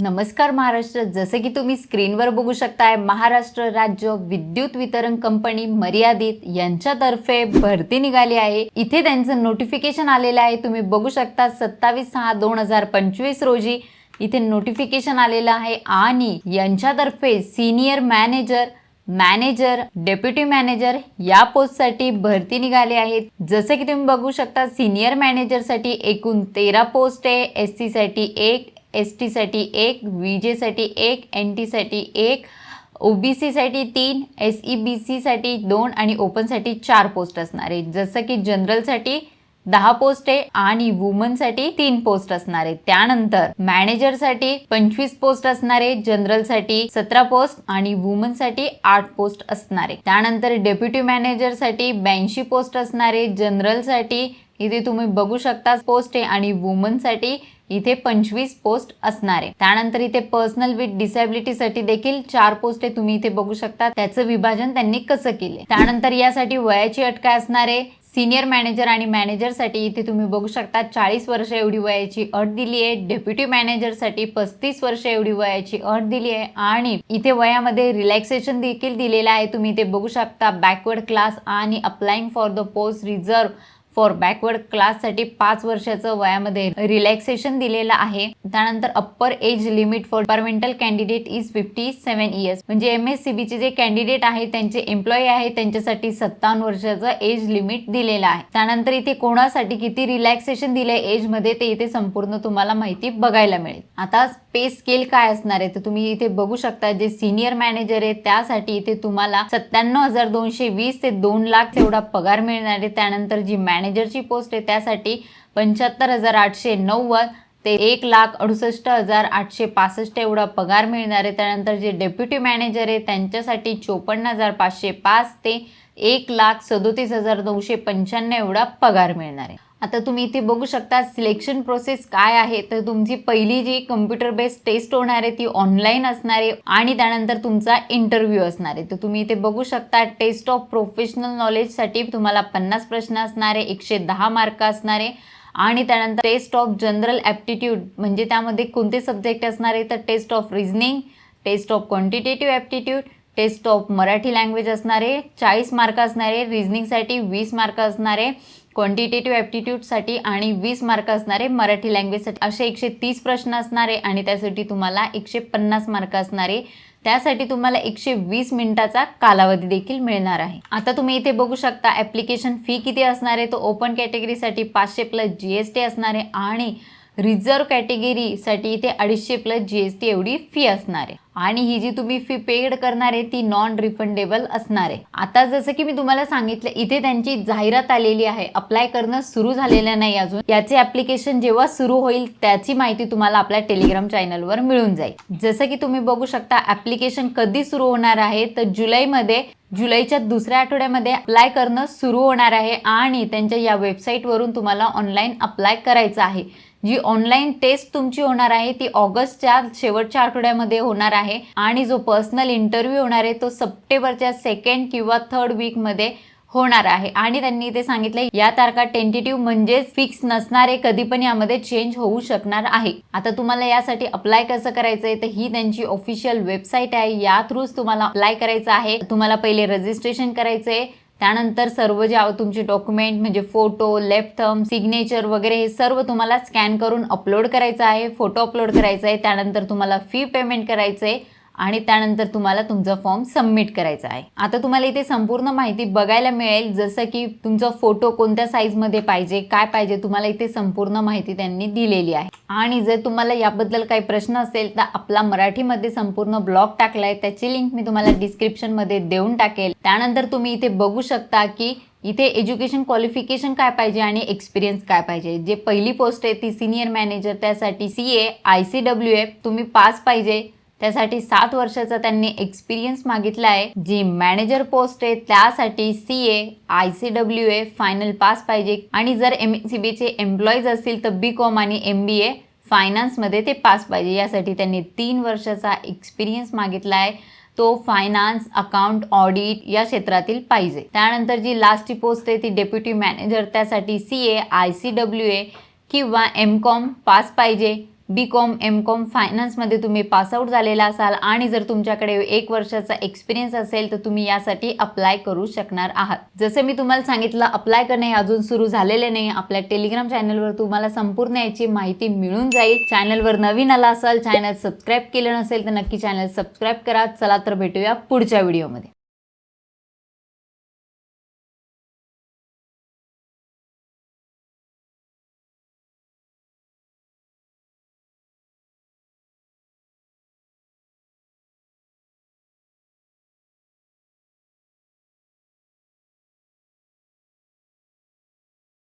नमस्कार महाराष्ट्र. जसं की तुम्ही स्क्रीनवर बघू शकताय महाराष्ट्र राज्य विद्युत वितरण कंपनी मर्यादित यांच्यातर्फे भरती निघाली आहे. इथे त्यांचं नोटिफिकेशन आलेलं आहे. तुम्ही बघू शकता सत्तावीस सहा दोन हजार पंचवीस रोजी इथे नोटिफिकेशन आलेलं आहे. आणि यांच्यातर्फे senior manager manager deputy manager या पोस्टसाठी भरती निघाली आहेत जसं की तुम्ही बघू शकता सिनियर मॅनेजरसाठी एकूण तेरा पोस्ट आहे. एससाठी एक एस टीसाठी एक व्ही जेसाठी एक एन टीसाठी एक ओ बी सीसाठी तीन एस ई बी सीसाठी दोन आणि ओपनसाठी चार पोस्ट असणार आहेत. जसं की जनरलसाठी दहा पोस्ट आहे आणि वुमनसाठी तीन पोस्ट असणार आहे त्यानंतर मॅनेजरसाठी पंचवीस पोस्ट असणार आहे जनरलसाठी सतरा पोस्ट आणि वुमनसाठी आठ पोस्ट असणार आहे त्यानंतर डेप्युटी मॅनेजरसाठी ब्याऐंशी पोस्ट असणार आहे जनरलसाठी इथे तुम्ही बघू शकता पोस्ट आहे आणि वुमनसाठी इथे पंचवीस पोस्ट असणार आहे. त्यानंतर इथे पर्सनल विथ डिसॅबिलिटीसाठी देखील चार पोस्ट आहे तुम्ही इथे बघू शकता. त्याचं विभाजन त्यांनी कसं केले त्यानंतर यासाठी वयाची अट काय असणार आहे. सिनियर मॅनेजर आणि मॅनेजरसाठी इथे तुम्ही बघू शकता चाळीस वर्ष एवढी वयाची अट दिली आहे. डेप्युटी मॅनेजरसाठी पस्तीस वर्ष एवढी वयाची अट दिली आहे. आणि इथे वयामध्ये रिलॅक्सेशन देखील दिलेलं आहे. तुम्ही इथे बघू शकता बॅकवर्ड क्लास आणि applying for the post reserve for backward क्लाससाठी पाच वर्षाचं वयामध्ये रिलॅक्सेशन दिलेलं आहे. त्यानंतर upper age limit for departmental candidate is fifty seven years म्हणजे एम एस सी बीचे जे कॅन्डिडेट आहे त्यांचे एम्प्लॉई आहे त्यांच्यासाठी सत्तावन्न वर्षाचं एज लिमिट दिलेलं आहे. त्यानंतर इथे कोणासाठी किती रिलॅक्सेशन दिलंय एजमध्ये ते इथे संपूर्ण तुम्हाला माहिती बघायला मिळेल. आता पे स्केल काय असणार आहे? तर तुम्ही इथे बघू शकता जे सिनियर मॅनेजर आहे त्यासाठी इथे तुम्हाला सत्त्याण्णव हजार दोनशे वीस ते दोन लाख एवढा पगार मिळणार आहे. त्यानंतर जी मॅनेजरची पोस्ट आहे त्यासाठी पंच्याहत्तर हजार आठशे नव्वद ते एक लाख अडुसष्ट हजार आठशे पासष्ट एवढा पगार मिळणार आहे. त्यानंतर जे डेप्युटी मॅनेजर आहे त्यांच्यासाठी चोपन्न हजार पाचशे पाच ते एक लाख सदोतीस हजार नऊशे पंच्याण्णव एवढा पगार मिळणार आहे. आता तुम्ही इथे बघू शकता सिलेक्शन प्रोसेस काय आहे? तर तुमची पहिली जी कम्प्युटर बेस्ड टेस्ट होणार आहे ती ऑनलाईन असणार आहे आणि त्यानंतर तुमचा इंटरव्ह्यू असणार आहे. तर तुम्ही इथे बघू शकता टेस्ट ऑफ प्रोफेशनल नॉलेजसाठी तुम्हाला पन्नास प्रश्न असणार आहे एकशे दहा मार्क असणार आहे. आणि त्यानंतर टेस्ट ऑफ जनरल ॲप्टिट्यूड म्हणजे त्यामध्ये कोणते सब्जेक्ट असणार आहे? तर test of reasoning test of quantitative aptitude test of Marathi language असणारे चाळीस मार्क असणारे रिझनिंगसाठी वीस मार्क असणारे क्वांटिटेटिव्ह ॲप्टिट्यूडसाठी आणि वीस मार्क असणारे मराठी लँग्वेजसाठी असे एकशे तीस प्रश्न असणारे आणि त्यासाठी तुम्हाला एकशे पन्नास मार्क असणारे. त्यासाठी तुम्हाला एकशे वीस मिनिटाचा कालावधी देखील मिळणार आहे. आता तुम्ही इथे बघू शकता ॲप्लिकेशन फी किती असणार? आहे तो ओपन कॅटेगरीसाठी पाचशे प्लस जी एस टी असणार आहे आणि रिझर्व कॅटेगरीसाठी इथे अडीचशे प्लस जी एस टी एवढी फी असणार आहे. आणि ही जी तुम्ही फी पेड करणार आहे ती नॉन रिफंडेबल असणार आहे. आता जसं की मी तुम्हाला सांगितलं इथे त्यांची जाहिरात आलेली आहे. अप्लाय करणं सुरू झालेलं नाही अजून. याचे ऍप्लिकेशन जेव्हा सुरू होईल त्याची माहिती तुम्हाला आपल्या टेलिग्राम चॅनलवर मिळून जाईल. जसं की तुम्ही बघू शकता ऍप्लिकेशन कधी सुरू होणार आहे तर जुलैमध्ये जुलैच्या दुसऱ्या आठवड्यामध्ये अप्लाय करणं सुरू होणार आहे. आणि त्यांच्या या वेबसाईटवरून तुम्हाला ऑनलाईन अप्लाय करायचं आहे. जी ऑनलाईन टेस्ट तुमची होणार आहे. ती ऑगस्टच्या शेवटच्या आठवड्यामध्ये होणार आहे. आणि जो पर्सनल इंटरव्ह्यू होणार आहे तो सप्टेंबरच्या सेकंड किंवा थर्ड वीकमध्ये होणार आहे. आणि त्यांनी ते सांगितलं या तारखा टेंटेटिव्ह म्हणजेच फिक्स नसणारे कधी पण यामध्ये चेंज होऊ शकणार आहे. आता तुम्हाला यासाठी अप्लाय कसं करायचंय तर ही त्यांची ऑफिशियल वेबसाईट आहे. या थ्रूच तुम्हाला अप्लाय करायचं आहे. तुम्हाला पहिले रजिस्ट्रेशन करायचंय. त्यानंतर सर्व जे तुमचे डॉक्युमेंट म्हणजे फोटो लेफ्ट थम सिग्नेचर वगैरे हे सर्व तुम्हाला स्कॅन करून अपलोड करायचं आहे. फोटो अपलोड करायचा आहे. त्यानंतर तुम्हाला फी पेमेंट करायचं आहे आणि त्यानंतर तुम्हाला तुमचा फॉर्म सबमिट करायचा आहे. आता तुम्हाला इथे संपूर्ण माहिती बघायला मिळेल जसं की तुमचा फोटो कोणत्या साईजमध्ये पाहिजे काय पाहिजे तुम्हाला इथे संपूर्ण माहिती त्यांनी दिलेली आहे. आणि जर तुम्हाला याबद्दल काही प्रश्न असेल तर आपला मराठीमध्ये संपूर्ण ब्लॉग टाकलाय त्याची लिंक मी तुम्हाला डिस्क्रिप्शनमध्ये देऊन टाकेल. त्यानंतर तुम्ही इथे बघू शकता की इथे एज्युकेशन क्वालिफिकेशन काय पाहिजे आणि एक्सपिरियन्स काय पाहिजे. जे पहिली पोस्ट आहे ती सिनियर मॅनेजर त्यासाठी C A I C W F तुम्ही पास पाहिजे. त्यासाठी सात वर्षाचा त्यांनी एक्सपिरियन्स मागितला आहे. जी मॅनेजर पोस्ट आहे त्यासाठी C A I C W A final pass पाहिजे. आणि जर एम सी बीचे एम्प्लॉईज असतील तर बी कॉम आणि एम बी ए फायनान्समध्ये ते पास पाहिजे. यासाठी त्यांनी तीन वर्षाचा एक्सपिरियन्स मागितला आहे. तो फायनान्स अकाउंट ऑडिट या क्षेत्रातील पाहिजे. त्यानंतर जी लास्टची पोस्ट आहे ती डेप्युटी मॅनेजर त्यासाठी C A I C W A किंवा एम कॉम पास पाहिजे. बी कॉम एम कॉम फायनान्समध्ये तुम्ही पासआउट झालेला असाल आणि जर तुमच्याकडे एक वर्षाचा एक्सपिरियन्स असेल तर तुम्ही यासाठी अप्लाय करू शकणार आहात. जसं मी तुम्हाला सांगितलं अप्लाय करणे हे अजून सुरू झालेले नाही. आपल्या टेलिग्राम चॅनलवर तुम्हाला संपूर्ण याची माहिती मिळून जाईल. चॅनलवर नवीन आला असाल चॅनल सबस्क्राईब केलं नसेल तर नक्की चॅनल सबस्क्राईब करा. चला तर भेटूया पुढच्या व्हिडिओमध्ये